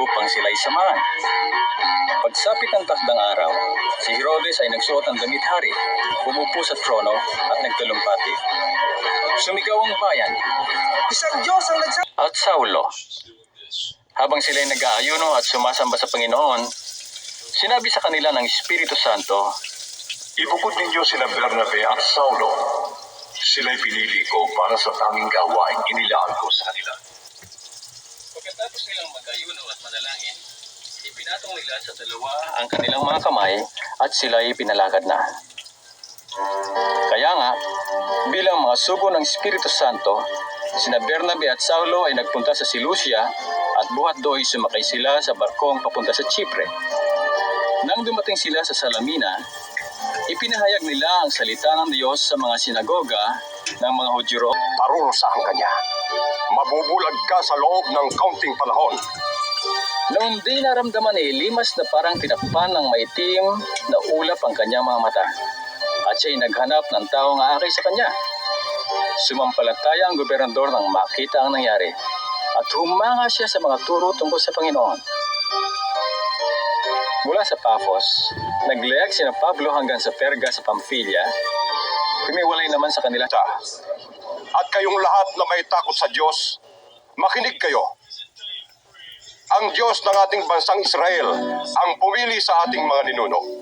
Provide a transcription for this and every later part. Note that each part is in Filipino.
upang sila'y samahan. Pagsapit ng takdang araw, si Herodes ay nagsuot ng damit hari, bumupo sa trono at nagtalumpati. Sumigaw ang bayan Isang Diyos ang nagsabi. at Saulo. Habang sila'y nag-aayuno at sumasamba sa Panginoon, sinabi sa kanila ng Espiritu Santo, Ibukod ninyo sila Bernabe at Saulo. Sila'y pinili ko para sa tanging gawain inilaan ko sa kanila. Pagkatapos nilang mag-ayuno at manalangin, ipinatong nila sa dalawa ang kanilang mga kamay at sila'y pinalakad na. Kaya nga, bilang mga sugo ng Espiritu Santo, sina Bernabe at Saulo ay nagpunta sa Silusia at buhat do'y sumakay sila sa barkong papunta sa Chipre. Nang dumating sila sa Salamina, ipinahayag nila ang salita ng Diyos sa mga sinagoga ng mga roon. Parurusahan ka niya. Mabubulag ka sa loob ng kaunting panahon. Noong di naramdaman ni Elimas na parang tinakpan ng maitim na ulap ang kanyang mga mata. At siya'y naghanap ng taong aakay sa kanya. Sumampalataya ang gobernador nang makita ang nangyari. At humanga siya sa mga turo tungkol sa Panginoon. Mula sa Paphos, naglayag sina Pablo hanggang sa Perga sa Pamphylia. Humiwalay naman sa kanila. At kayong lahat na may takot sa Diyos, makinig kayo. Ang Diyos ng ating bansang Israel ang pumili sa ating mga ninuno.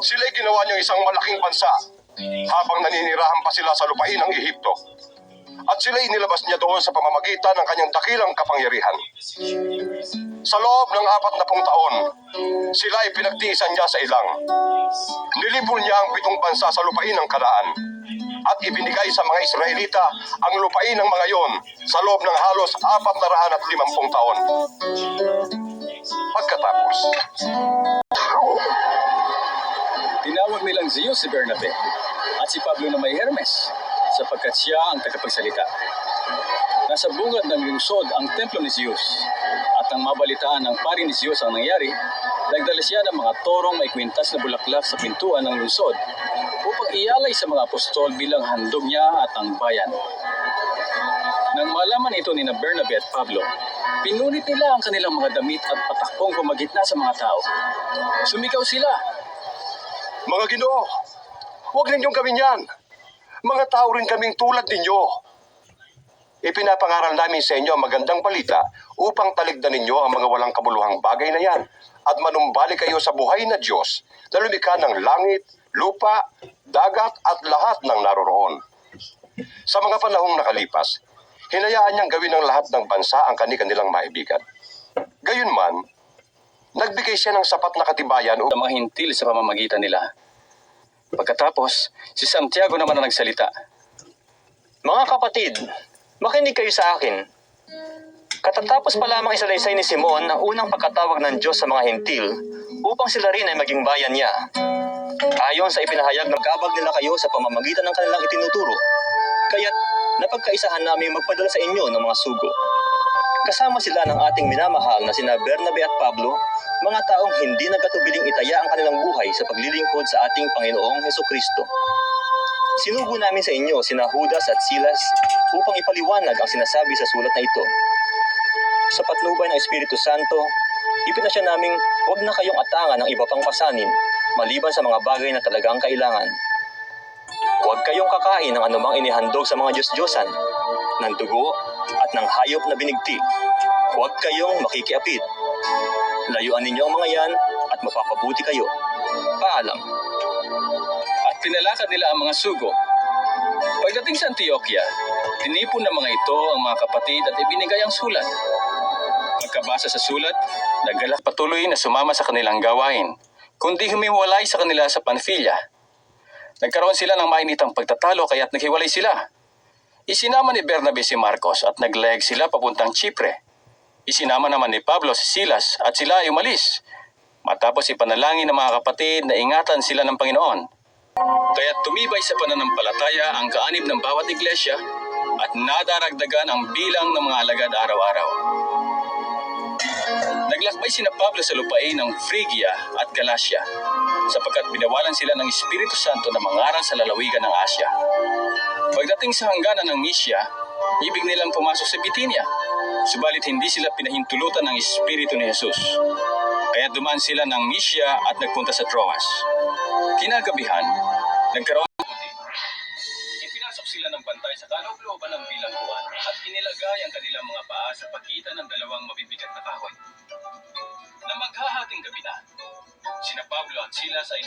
Sila'y ginawa niyang isang malaking bansa habang naninirahan pa sila sa lupain ng Ehipto. At sila'y nilabas niya doon sa pamamagitan ng kanyang dakilang kapangyarihan. Sa loob ng apat na pung taon, sila ay pinagtiisan niya sa ilang. Nilipol niya ang pitong bansa sa lupain ng Kanaan at ibinigay sa mga Israelita ang lupain ng mga yon sa loob ng halos apat na raan at limampung taon. Pagkatapos, Tinawag nilang Zeus si Bernabe at si Pablo na may Hermes sapagkat siya ang tagapagsalita. Nasa bungad ng lungsod ang templo ni Zeus at ang mabalitaan ng pari ni Zeus ang nangyari, nagdala siya ng mga torong may kwintas na bulaklak sa pintuan ng lungsod upang ialay sa mga apostol bilang handog niya at ang bayan. Nang malaman ito ni na Bernabe at Pablo, pinunit nila ang kanilang mga damit at patakbong gumagitna sa mga tao. Sumigaw sila, mga ginoo, huwag ninyong gawin yan. Mga tao rin kaming tulad ninyo. Ipinapangaral namin sa inyo ang magandang balita upang taligdan ninyo ang mga walang kabuluhang bagay na yan at manumbalik kayo sa buhay na Diyos na lumikha ng langit, lupa, dagat at lahat ng naroroon. Sa mga panahong nakalipas, hinayaan niyang gawin ng lahat ng bansa ang kani-kanilang maibigan. Gayunman, nagbigay siya ng sapat na katibayan sa mga hintil sa pamamagitan nila. Pagkatapos, si Santiago naman ang nagsalita. Mga kapatid, makinig kayo sa akin. Katatapos pa lamang isalaysay ni Simon ang unang pagkatawag ng Diyos sa mga hintil upang sila rin ay maging bayan niya. Ayon sa ipinahayag ng kabag nila kayo sa pamamagitan ng kanilang itinuturo. Kaya't napagkaisahan namin magpadala sa inyo ng mga sugo. Kasama sila ng ating minamahal na sina Bernabe at Pablo, mga taong hindi nagkatubiling itaya ang kanilang buhay sa paglilingkod sa ating Panginoong Heso Kristo. Sinugo namin sa inyo sina Judas at Silas upang ipaliwanag ang sinasabi sa sulat na ito. Sa patnubay ng Espiritu Santo, ipinasya naming huwag na kayong atangan ng iba pang pasanin maliban sa mga bagay na talagang kailangan. Huwag kayong kakain ng anumang inihandog sa mga Diyos-Diyosan, ng dugo at ng hayop na binigti. Huwag kayong makikiapid. Layuan ninyo ang mga yan at mapapabuti kayo. Paalam. At pinalakad nila ang mga sugo. Pagdating sa Antioquia, tinipon ng mga ito ang mga kapatid at ibinigay ang sulat. Pagkabasa sa sulat, naggalak patuloy na sumama sa kanilang gawain, kundi humiwalay sa kanila sa Panfilia. Nagkaroon sila ng mainitang pagtatalo kaya't naghiwalay sila. Isinama ni Bernabe si Marcos at naglayag sila papuntang Chipre. Isinama naman ni Pablo si Silas at sila ay umalis. Matapos ipanalangin ng mga kapatid na ingatan sila ng Panginoon. Kaya tumibay sa pananampalataya ang kaanib ng bawat iglesia at nadaragdagan ang bilang ng mga alagad araw-araw. Naglakbay sina Pablo sa lupain ng Phrygia at Galacia sapagkat binawalan sila ng Espiritu Santo na mangaral sa lalawigan ng Asya. Pagdating sa hangganan ng Mysia, ibig nilang pumasok sa Bitinia. Subalit hindi sila pinahintulutan ng Espiritu ni Jesus. Kaya duman sila ng Misya at nagpunta sa Troas. Kinagabihan, nagkaroon ng puti. Ipinasok sila ng bantay sa kaloob-looban ng bilangguan at inilagay ang kanilang mga paa sa pagitan ng dalawang mabibigat na kahoy. Na maghahating gabi na, sina Pablo at Silas ay